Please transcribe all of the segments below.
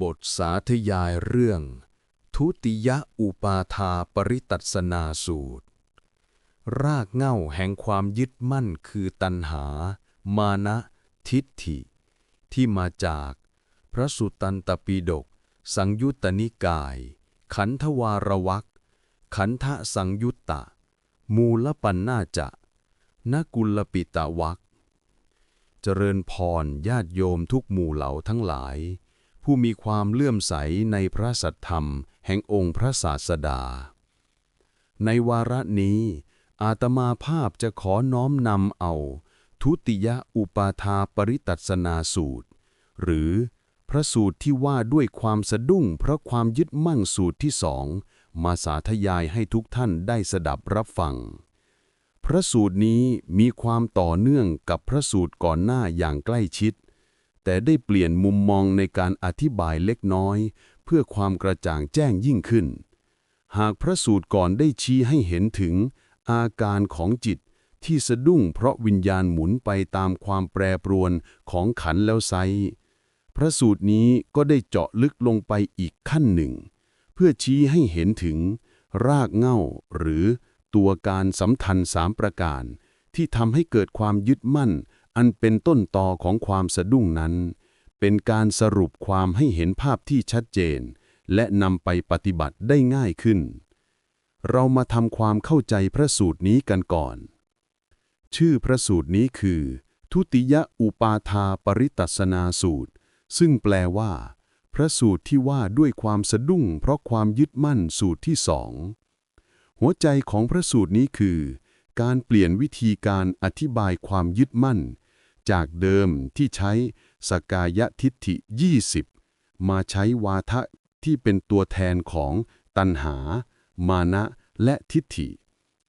บทสาธยายเรื่อง ทุติยอุปาทาปริตัสนาสูตร รากเง้าแห่งความยึดมั่นคือตัณหา มานะทิฏฐิ ที่มาจาก พระสุตตันตปิฎกสังยุตตนิกาย ขันธวารวักขันธสังยุตตะ มูลปัญนาจะนกุลปิตวักเจริญพรญาติโยมทุกหมู่เหล่าทั้งหลาย ผู้มีความเลื่อมใสในพระสัทธรรม แห่งองค์พระศาสดา ในวาระนี้ อาตมาภาพจะขอน้อมนำเอา ทุติยอุปาทาปริตัสนาสูตร หรือพระสูตรที่ว่าด้วยความสะดุ้งเพราะความยึดมั่นสูตรที่สองมาสาธยายให้ทุกท่านได้สดับรับฟัง พระสูตรนี้มีความต่อเนื่องกับพระสูตรก่อนหน้าอย่างใกล้ชิด แต่ได้เปลี่ยนมุมมองในการอธิบายเล็กน้อย เพื่อความกระจ่างแจ้งยิ่งขึ้น หากพระสูตรก่อนได้ชี้ให้เห็นถึง อาการของจิตที่สะดุ้งเพราะวิญญาณหมุนไปตามความแปรปรวนของขันแล้วไซพระสูตรนี้ก็ได้เจาะลึกลงไปอีกขั้นหนึ่ง เพื่อชี้ให้เห็นถึง รากเง้าหรือตัวการสำคัญสามประการ ที่ทำให้เกิดความยึดมั่น อันเป็นต้นตอของความสะดุ้งนั้น เป็นการสรุปความให้เห็นภาพที่ชัดเจน และนำไปปฏิบัติได้ง่ายขึ้น เรามาทำความเข้าใจพระสูตรนี้กันก่อน ชื่อพระสูตรนี้คือ ทุติยอุปาทาปริตัสนาสูตร ซึ่งแปลว่า พระสูตรที่ว่าด้วยความสะดุ้ง เพราะความยึดมั่นสูตรที่สอง หัวใจของพระสูตรนี้คือการเปลี่ยนวิธีการอธิบายความยึดมั่น จากเดิมที่ใช้สกายทิฏฐิ 20 มาใช้วาทะที่เป็นตัวแทนของตัณหา มานะและทิฏฐิ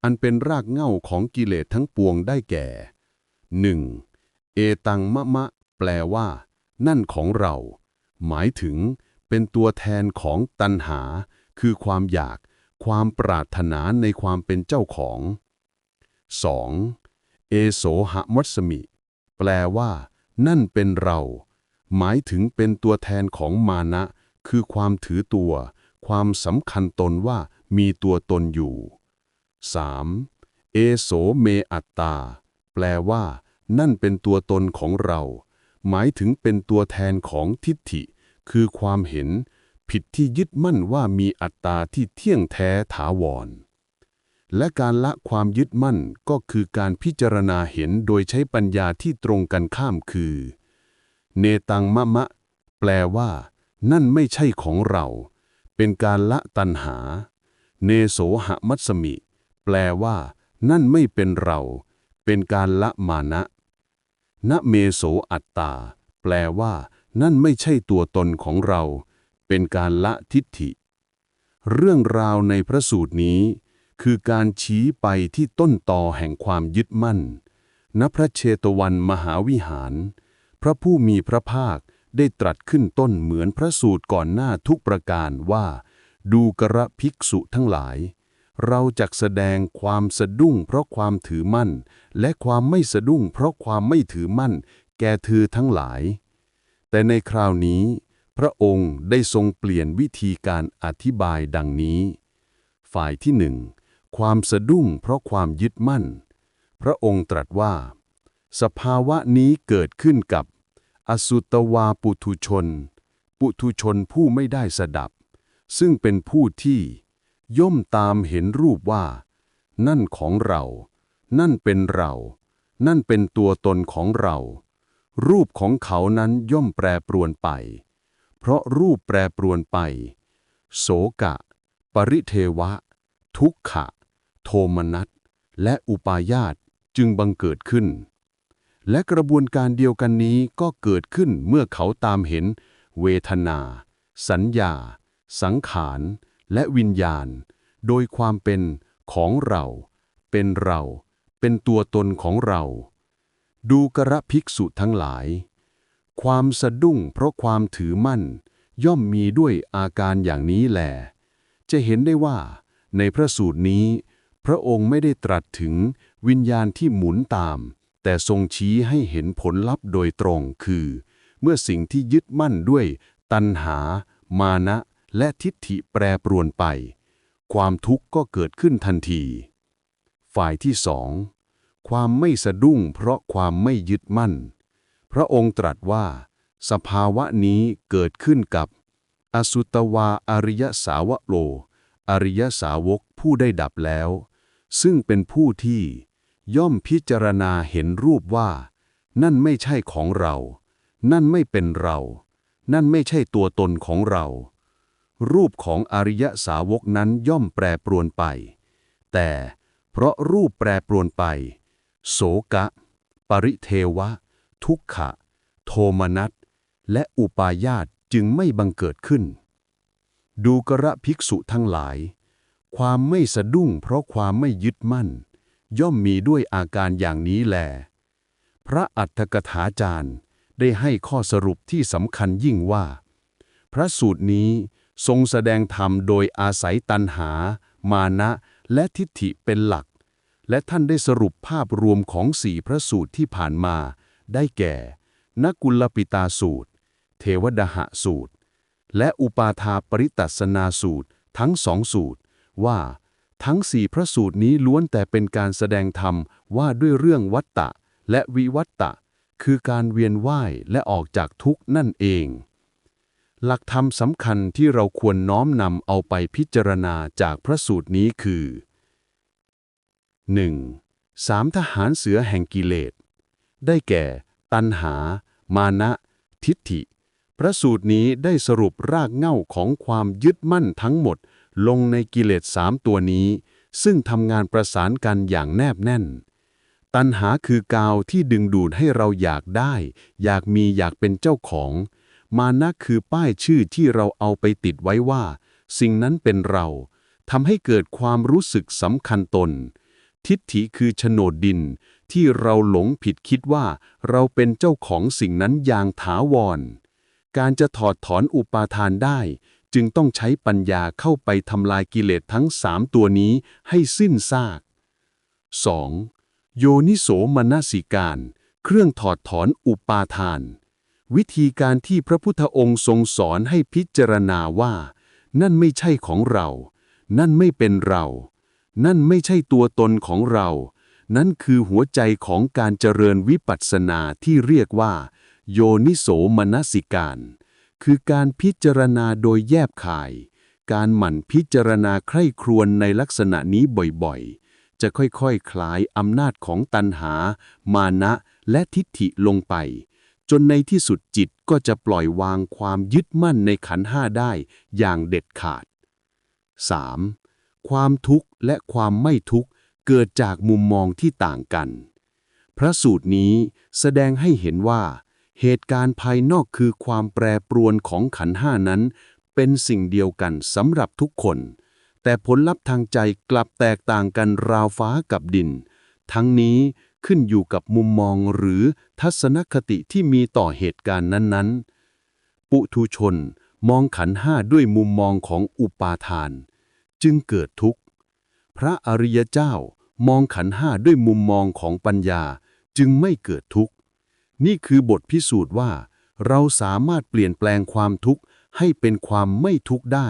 อันเป็นรากเหง้าของกิเลสทั้งปวงได้แก่ 1. เอตังมะมะ แปลว่า นั่นของเรา หมายถึง เป็นตัวแทนของตัณหา คือความอยาก ความปรารถนาในความเป็นเจ้าของ 2. เอโสหมัสมิ แปลว่า นั่นเป็นเรา หมายถึงเป็นตัวแทนของมานะ คือความถือตัว ความสำคัญตนว่ามีตัวตนอยู่ 3. เอโสเมอัตตา แปลว่า นั่นเป็นตัวตนของเรา หมายถึงเป็นตัวแทนของทิฏฐิ คือความเห็น ผิดที่ยึดมั่นว่ามีอัตตาที่เที่ยงแท้ถาวร และการละความยึดมั่นก็คือการพิจารณาเห็นโดยใช้ปัญญาที่ตรงกันข้ามคือ เนตังมะมะ แปลว่า นั่นไม่ใช่ของเรา เป็นการละตัณหา เนโสหมัสมิ แปลว่า นั่นไม่เป็นเรา เป็นการละมานะนะเมโสอัตตา แปลว่า นั่นไม่ใช่ตัวตนของเรา เป็นการละทิฏฐิ เรื่องราวในพระสูตรนี้ คือการชี้ไปที่ต้นตอแห่งความยึดมั่น ณ พระเชตวันมหาวิหาร พระผู้มีพระภาคได้ตรัสขึ้นต้นเหมือนพระสูตรก่อนหน้าทุกประการว่า ดูกระภิกษุทั้งหลาย เราจักแสดงความสะดุ้งเพราะความถือมั่น และความไม่สะดุ้งเพราะความไม่ถือมั่น แก่เธอทั้งหลาย แต่ในคราวนี้ พระองค์ได้ทรงเปลี่ยนวิธีการอธิบายดังนี้ ฝ่ายที่หนึ่ง ความสะดุ้งเพราะความยึดมั่น พระองค์ตรัสว่า สภาวะนี้เกิดขึ้นกับ อสุตวาปุถุชน ปุถุชนผู้ไม่ได้สดับ ซึ่งเป็นผู้ที่ ย่อมตามเห็นรูปว่า นั่นของเรา นั่นเป็นเรา นั่นเป็นตัวตนของเรา รูปของเขานั้นย่อมแปรปรวนไป เพราะรูปแปรปรวนไป โสกะ ปริเทวะ ทุกขะ โทมนัส และอุปาญาตจึงบังเกิดขึ้น และกระบวนการเดียวกันนี้ก็เกิดขึ้นเมื่อเขาตามเห็น เวทนา สัญญา สังขาร และวิญญาณ โดยความเป็นของเรา เป็นเรา เป็นตัวตนของเรา ดูกระภิกษุทั้งหลาย ความสะดุ้งเพราะความถือมั่น ย่อมมีด้วยอาการอย่างนี้แหลจะเห็นได้ว่า ในพระสูตรนี้ พระองค์ไม่ได้ตรัสถึงวิญญาณที่หมุนตาม แต่ทรงชี้ให้เห็นผลลัพธ์โดยตรงคือ เมื่อสิ่งที่ยึดมั่นด้วย ตัณหา มานะ และทิฏฐิแปรปรวนไป ความทุกข์ก็เกิดขึ้นทันที ฝ่ายที่สองความไม่สะดุ้งเพราะความไม่ยึดมั่น พระองค์ตรัสว่า สภาวะนี้เกิดขึ้นกับ อสุตวาอริยสาวะโล อริยสาวกผู้ได้ดับแล้ว ซึ่งเป็นผู้ที่ ย่อมพิจารณาเห็นรูปว่า นั่นไม่ใช่ของเรา นั่นไม่เป็นเรา นั่นไม่ใช่ตัวตนของเรา รูปของอริยสาวกนั้นย่อมแปรปรวนไป แต่เพราะรูปแปรปรวนไป โสกะ ปริเทวะ ทุกขะ โทมนัสและอุปาญาตจึงไม่บังเกิดขึ้น ดูกระภิกษุทั้งหลาย ความไม่สะดุ้งเพราะความไม่ยึดมั่น ย่อมมีด้วยอาการอย่างนี้แล พระอัฏฐกถาจารย์ได้ให้ข้อสรุปที่สำคัญยิ่งว่า พระสูตรนี้ทรงแสดงธรรมโดยอาศัยตัณหา มานะ และทิฏฐิเป็นหลัก และท่านได้สรุปภาพรวมของสี่พระสูตรที่ผ่านมา ได้แก่ นกุลปิตาสูตร เทวดหะสูตร และอุปาทาปริตัสนาสูตรทั้งสองสูตร ว่า ทั้งสี่พระสูตรนี้ล้วนแต่เป็นการแสดงธรรมว่าด้วยเรื่องวัตตะ และวิวัตตะ คือการเวียนว่ายและออกจากทุกข์นั่นเอง หลักธรรมสำคัญที่เราควรน้อมนำเอาไปพิจารณาจากพระสูตรนี้คือ 1. สามทหารเสือแห่งกิเลส ได้แก่ ตัณหา มานะ ทิฏฐิ พระสูตรนี้ได้สรุปรากเหง้าของความยึดมั่นทั้งหมด ลงในกิเลสสามตัวนี้ ซึ่งทำงานประสานกันอย่างแนบแน่น ตัณหาคือกาวที่ดึงดูดให้เราอยากได้ อยากมีอยากเป็นเจ้าของ มานะคือป้ายชื่อที่เราเอาไปติดไว้ว่า สิ่งนั้นเป็นเราทำให้เกิดความรู้สึกสำคัญตน ทิฏฐิคือโฉนดดิน ที่เราหลงผิดคิดว่า เราเป็นเจ้าของสิ่งนั้นอย่างถาวร การจะถอดถอนอุปาทานได้ จึงต้องใช้ปัญญาเข้าไปทำลายกิเลสทั้งสามตัวนี้ให้สิ้นซาก 2. โยนิโสมนสิการ เครื่องถอดถอนอุปาทาน วิธีการที่พระพุทธองค์ทรงสอนให้พิจารณาว่า นั่นไม่ใช่ของเรา นั่นไม่เป็นเรา นั่นไม่ใช่ตัวตนของเรา นั่นคือหัวใจของการเจริญวิปัสสนาที่เรียกว่า โยนิโสมนสิการ คือการพิจารณาโดยแยบคาย การหมั่นพิจารณาใคร่ครวญในลักษณะนี้บ่อยๆ จะค่อยๆคคลายอำนาจของตัณหา มานะและทิฏฐิลงไป จนในที่สุดจิตก็จะปล่อยวางความยึดมั่นในขันห้าได้อย่างเด็ดขาด 3. ความทุกข์และความไม่ทุกข์เกิดจากมุมมองที่ต่างกัน พระสูตรนี้แสดงให้เห็นว่า เหตุการณ์ภายนอกคือความแปรปรวนของขันห้านั้น เป็นสิ่งเดียวกันสำหรับทุกคน แต่ผลลัพธ์ทางใจกลับแตกต่างกันราวฟ้ากับดิน ทั้งนี้ขึ้นอยู่กับมุมมองหรือทัศนคติที่มีต่อเหตุการณ์นั้นๆ ปุถุชนมองขันห้าด้วยมุมมองของอุปาทาน จึงเกิดทุกข์ พระอริยเจ้ามองขันห้าด้วยมุมมองของปัญญาจึงไม่เกิดทุกข์ นี่คือบทพิสูจน์ว่า เราสามารถเปลี่ยนแปลงความทุกข์ให้เป็นความไม่ทุกข์ได้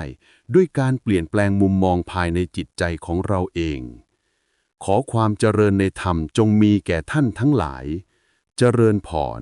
ด้วยการเปลี่ยนแปลงมุมมองภายในจิตใจของเราเอง ขอความเจริญในธรรมจงมีแก่ท่านทั้งหลาย เจริญพร